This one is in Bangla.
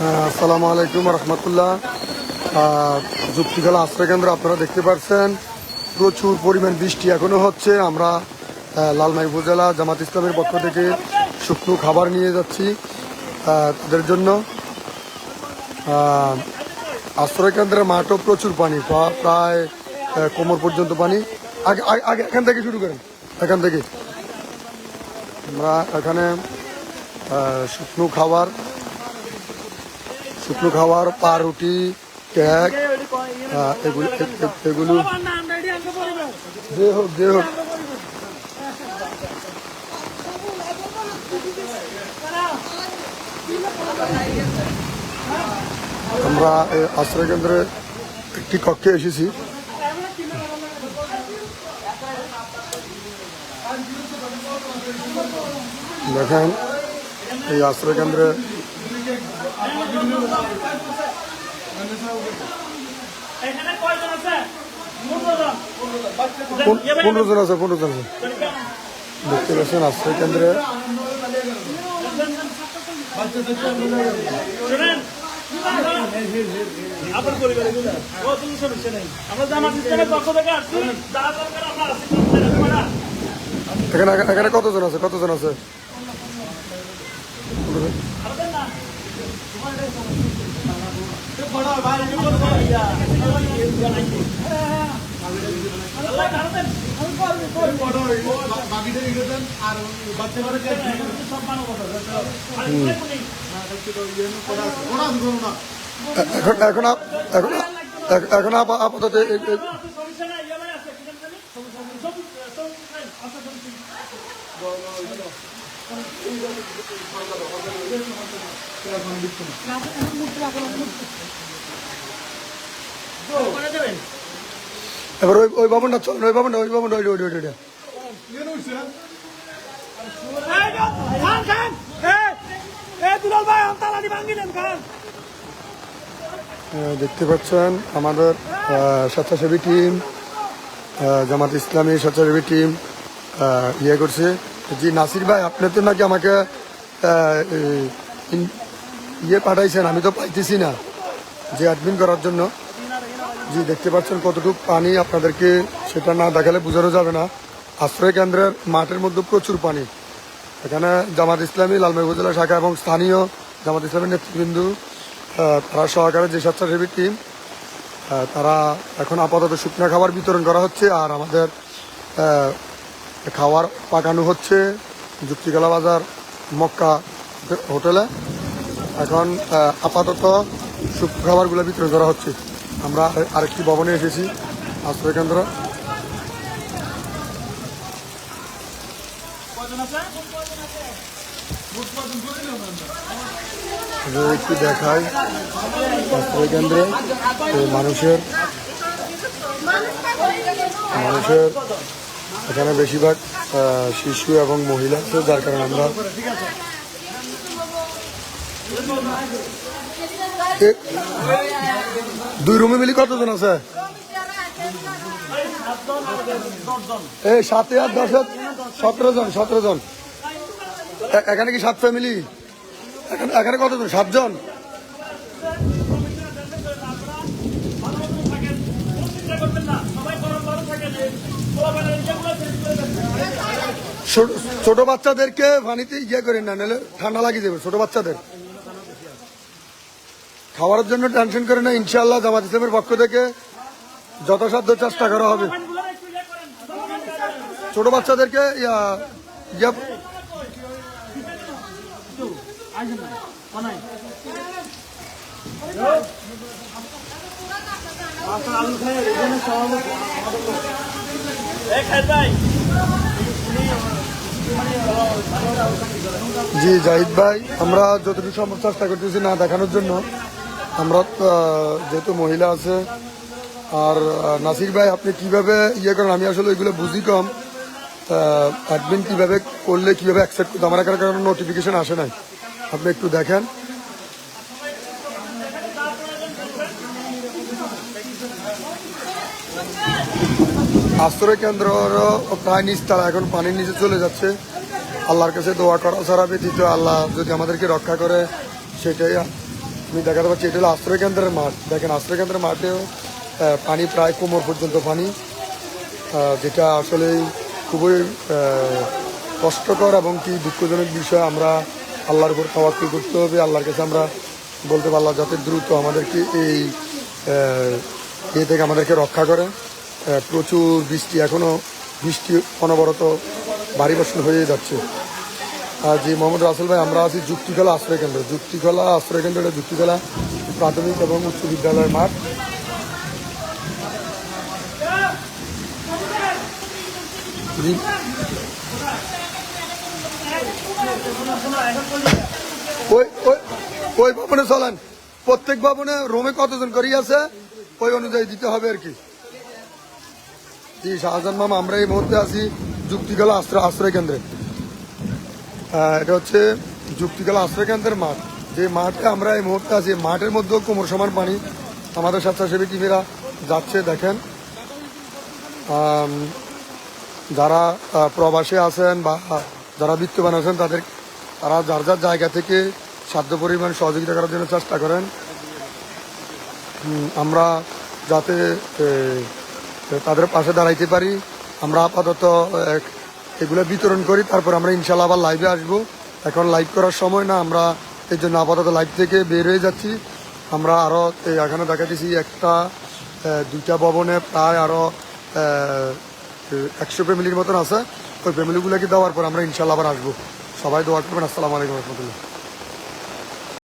আসসালামু আলাইকুম রহমতুল্লাহ। আশ্রয় কেন্দ্র আপনারা দেখতে পাচ্ছেন প্রচুর পরিমাণ বৃষ্টি এখনও হচ্ছে। আমরা লালমাই উপজেলা জামাত ইসলামের পক্ষ থেকে শুকনো খাবার নিয়ে যাচ্ছি তাদের জন্য। আহ, আশ্রয় কেন্দ্রের মাঠও প্রচুর পানি প্রায় কোমর পর্যন্ত পানি। আগে আগে- এখান থেকে শুরু করেন এখান থেকে। আমরা এখানে শুকনো খাবার শুকনো খাবার পাউরুটি কেক এগুলো এগুলো যে হোক যে হোক আমরা আশ্রয় কেন্দ্রে একটি কক্ষে এসেছি। দেখেন, এই আশ্রয় কেন্দ্রে এখানে কয়জন আছে? পনেরো জন। আছে পনেরো জন আছে দেখতে পাচ্ছেন আশ্রয় কেন্দ্রে। আপনার পরিবারে ও তুমি সমস্যা নেই। আমরা জামাত ইসলামের পক্ষ থেকে আসছি। যা দরকার আমরা আসছি এখানে এখানে কতজন আছে? কতজন আছে এ- এখন এখন এখন আপ- এখন- এখন আপ- আপাতত সমস্যা এবার দেখতে পাচ্ছেন আমাদের স্বেচ্ছাসেবী টিম জামাত ইসলামী স্বেচ্ছাসেবী টিম ইয়ে করছে। জি, নাসির ভাই, আপনি তো নাকি আমাকে ইয়ে পাঠাইছেন, আমি তো পাইতেছি না যে অ্যাডমিন করার জন্য। জি, দেখতে পাচ্ছেন কতটুকু পানি আপনাদেরকে সেটা না দেখালে বোঝানো যাবে না। আশ্রয় কেন্দ্রের মাঠের মধ্যে প্রচুর পানি। এখানে জামাত ইসলামী লালমাই উপজেলা শাখা এবং স্থানীয় জামাত ইসলামের নেতৃবৃন্দ তারা সহকারে যে স্বেচ্ছাসেবী টিম তারা এখন আপাতত শুকনো খাবার বিতরণ করা হচ্ছে। আর আমাদের খাবার পাকানো হচ্ছে যুক্তিকলা বাজার মক্কা হোটেলে। এখন আপাতত শুকনো খাবারগুলো বিতরণ করা হচ্ছে। আমরা আরেকটি ভবনে এসেছি, আশ্রয় কেন্দ্র। একটু দেখাই, আশ্রয় কেন্দ্রে মানুষের মানুষের এখানে বেশিরভাগ শিশু এবং মহিলা আছে যার কারণে আমরা দুই রুমে মিলি কতজন আছে? এই সাতে আর দশে সতেরো জন সতেরো জন। এখানে কি সাত ফ্যামিলি? এখানে কতজন? সাতজন? ছোট- বাচ্চাদেরকে পানিতে ইয়ে করেন না, নাহলে ঠান্ডা লাগিয়ে দেবে ছোট বাচ্চাদের। খাওয়ার জন্য টেনশন করে না ইনশাল্লাহ জামাত ইসলামের পক্ষ থেকে যথাসাধ্য চেষ্টা করা হবে। ছোট বাচ্চাদেরকে, ইয়া খাই জি, জাহিদ ভাই, আমরা যতটুকু সম্ভব চেষ্টা করতেছি না দেখানোর জন্য। আমরা যেহেতু মহিলা আছে, আর নাসির ভাই, আপনি কীভাবে ইয়ে করেন? আমি আসলে এগুলো বুঝি কম। অ্যাডমিন কীভাবে করলে, কীভাবে অ্যাকসেপ্ট করতে আমার এখানে কারণ নোটিফিকেশন আসে নাই। আপনি একটু দেখেন। আশ্রয় কেন্দ্র প্রায় নিচতলা এখন পানির নিচে চলে যাচ্ছে। আল্লাহর কাছে দোয়া করা ছাড়া ব্যতীত আল্লাহ যদি আমাদেরকে রক্ষা করে, সেটাই আমি দেখাতে পাচ্ছি এটা হলো আশ্রয় কেন্দ্রের মাঠ। দেখেন আশ্রয় কেন্দ্রের মাঠেও পানি প্রায় কোমর পর্যন্ত পানি যেটা আসলে খুবই কষ্টকর এবং কি দুঃখজনক বিষয়। আমরা আল্লাহর উপর তাওয়াক্কুল করতে হবে, আল্লাহর কাছে আমরা বলতে পারলাম যাতে দ্রুত আমাদেরকে এই ইয়ে থেকে আমাদেরকে রক্ষা করে। প্রচুর বৃষ্টি এখনও বৃষ্টি অনবরত ভারী বর্ষণ হয়ে যাচ্ছে। আর জি মোহাম্মদ রাসেল ভাই, আমরা আছি যুক্তিকলা আশ্রয় কেন্দ্র। যুক্তিকলা, আশ্রয় কেন্দ্র এটা যুক্তিকলা, প্রাথমিক এবং উচ্চ বিদ্যালয়ের মাঠ। ওই ওই ওই ভবনে চলেন। প্রত্যেক ভবনে রোমে কতজন করি আছে, ওই অনুযায়ী দিতে হবে আর কি। জি, শাহজাহান মামা, আমরা এই মুহূর্তে আছি যুক্তিকলা আশ্রয় আশ্রয় কেন্দ্রে। এটা হচ্ছে যুক্তিকলা আশ্রয় কেন্দ্রের মাঠ। যে মাঠে আমরা এই মুহূর্তে আছি, মাঠের মধ্যেও কোমর সমান পানি আমাদের স্বেচ্ছাসেবী টিমেরা যাচ্ছে, দেখেন। যারা প্রবাসে আছেন বা যারা বিত্তবান আছেন, তাদের তারা যার যার জায়গা থেকে সাধ্য পরিমাণ সহযোগিতা করার জন্য চেষ্টা করেন। আমরা যাতে তাদের পাশে দাঁড়াইতে পারি। আমরা আপাতত এগুলো বিতরণ করি, তারপর আমরা ইনশাল্লাহ আবার লাইভে আসব। এখন লাইভ করার সময় না, আমরা এই জন্য আপাতত লাইভ থেকে বের হয়ে যাচ্ছি। আমরা আরও এখানে দেখাতেছি একটা দুইটা ভবনে প্রায় আরও একশো ফ্যামিলির মতন আছে। ওই ফ্যামিলিগুলোকে দেওয়ার পর আমরা ইনশাল্লাহ আবার আসব। সবাই দোয়া করবেন। আসসালামু আলাইকুম রহমতুল্লাহ।